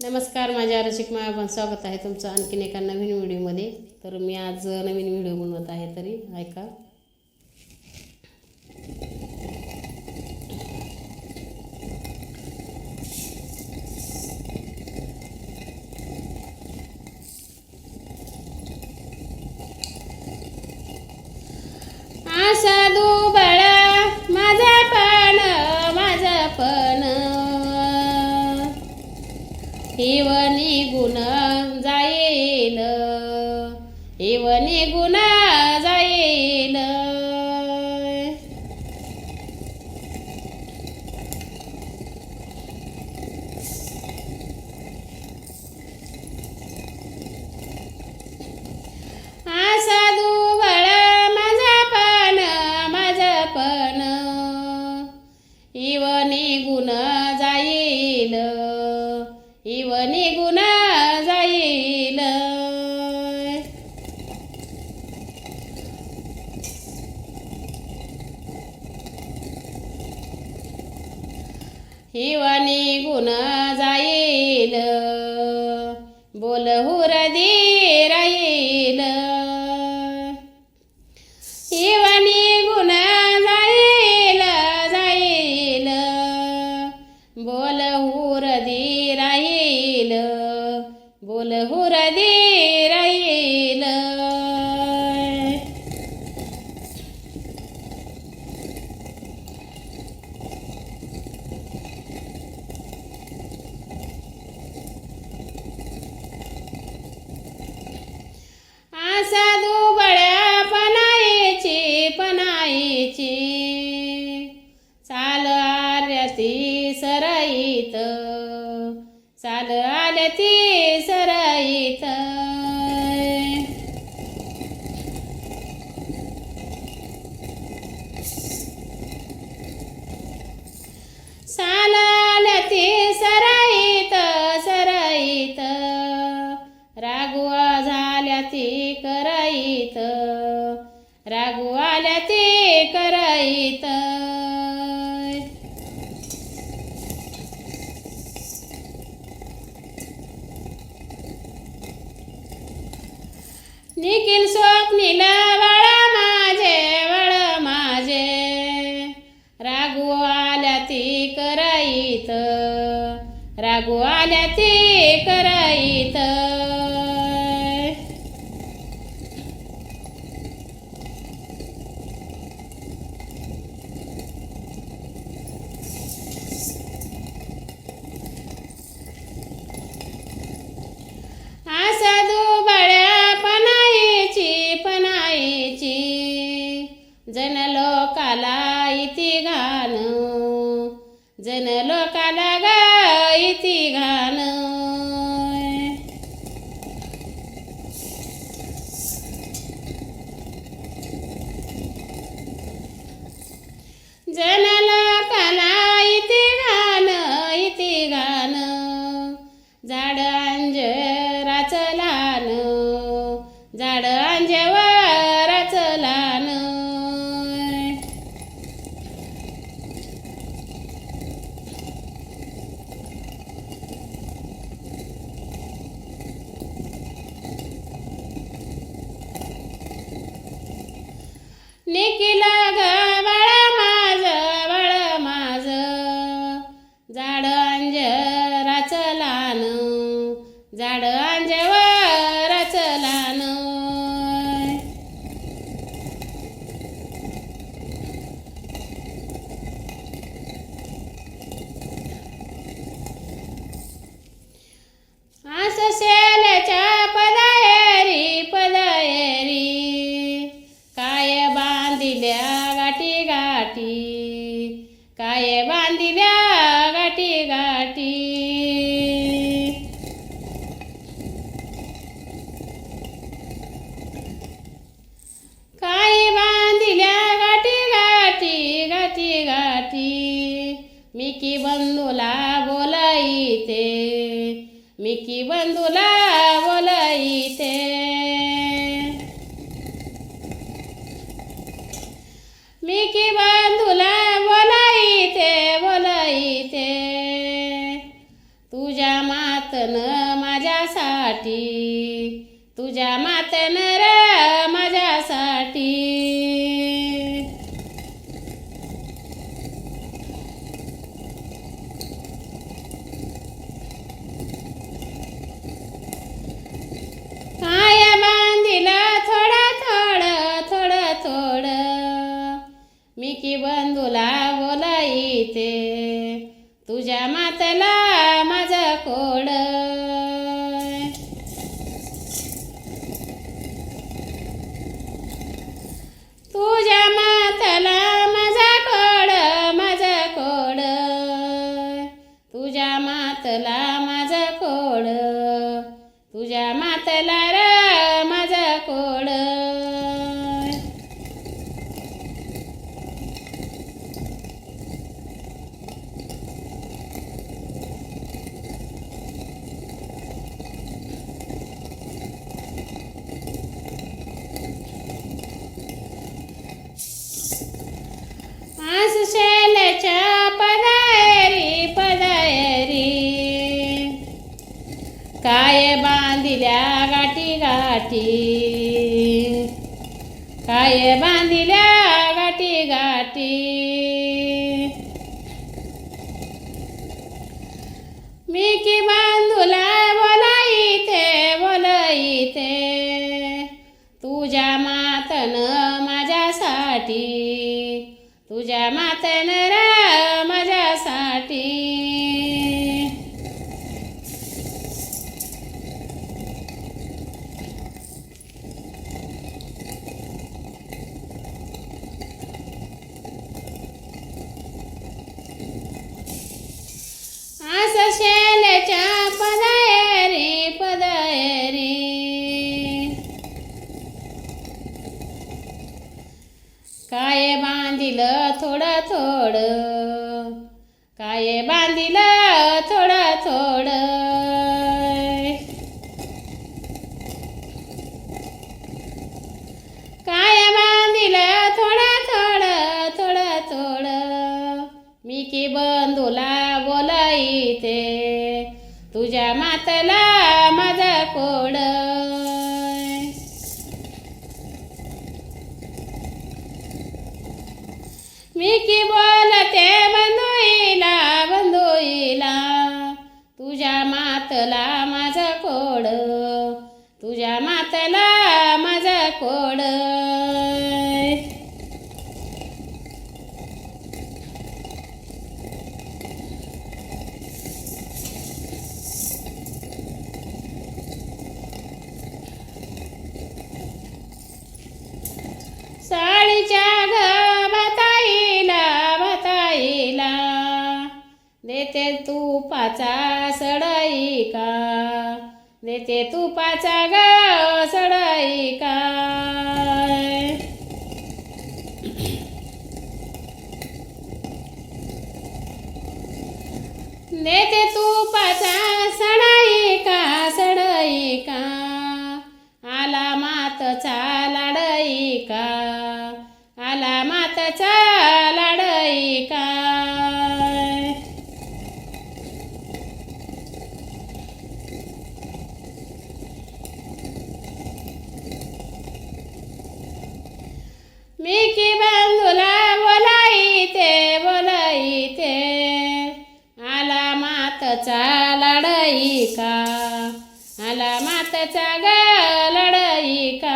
नमस्कार माझ्या रसिक मायापण स्वागत आहे तुमचं आणखीन एका नवीन व्हिडिओमध्ये. तर मी आज नवीन व्हिडिओ बनवत आहे तरी ऐका आशा दुबळा माझा पण माझा पण हिव निघून जाईल हिव निघून जा हिवानी गुण जाईल. बोल हुरदी राहील. हिवानी गुण जाईल जाईल. बोल हुरदी राहील. बोल हुरदी Marcelo! येत निखिल स्वप्नीला बाळा माझे वळ माझे. रागू आल्या ती कराईत. रागू आल्या ती कराईत. 안녕 하. मिकी बंधूला बोलाईते की बंधूला बोलाईते बोलाईते तुझ्या मातन माझ्यासाठी तुझ्या मातन र माझ्यासाठी काय बांधिलं थोडं थोडं थोडं थोडं मी की बंधूला बोलायते तुझ्या मातला माझं कोड. तुझ्या मातला माझा कोड माझा कोड. तुझ्या मातला माझा कोड. तुझ्या मातला र माझा कोड आसशेलच्या पदायरी पदायरी काय बांधिल्या गाठी गाठी. काय बांधिल्या गाठी गाठी. मी की बांधुला बोलाईते बोलाईते तुझ्या मातन माझ्यासाठी तुझ्या मातन र माझ्यासाठी. बांधिलं थोडं थोडं. काय बांधिलं थोडं थोडं. काय बांधिलं थोडं थोडं थोडं थोडं. मी की बंधूला बोलाईते तुझ्या मातला माझं कोड मी की बोलते बंधुईला बंधुईला तुझ्या मातला माझं कोड तुझ्या मातला माझं कोड. देते तुपाचा सडई का देते तुपाचा ग सडई का देते तुपाचा सडई का सडई का मातचा लढाई का? आला मातचा ग लढाई का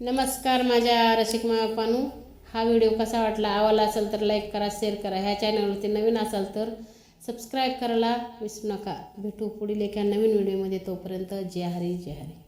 नमस्कार माझ्या रसिक मापानू हा व्हिडिओ कसा वाटला? आवडला असेल तर लाईक करा शेअर करा. ह्या चॅनलवरती नवीन असाल तर सबस्क्राईब करायला विसरू नका. भेटू पुढील एका नवीन व्हिडिओमध्ये तोपर्यंत जय हरी जय हरी.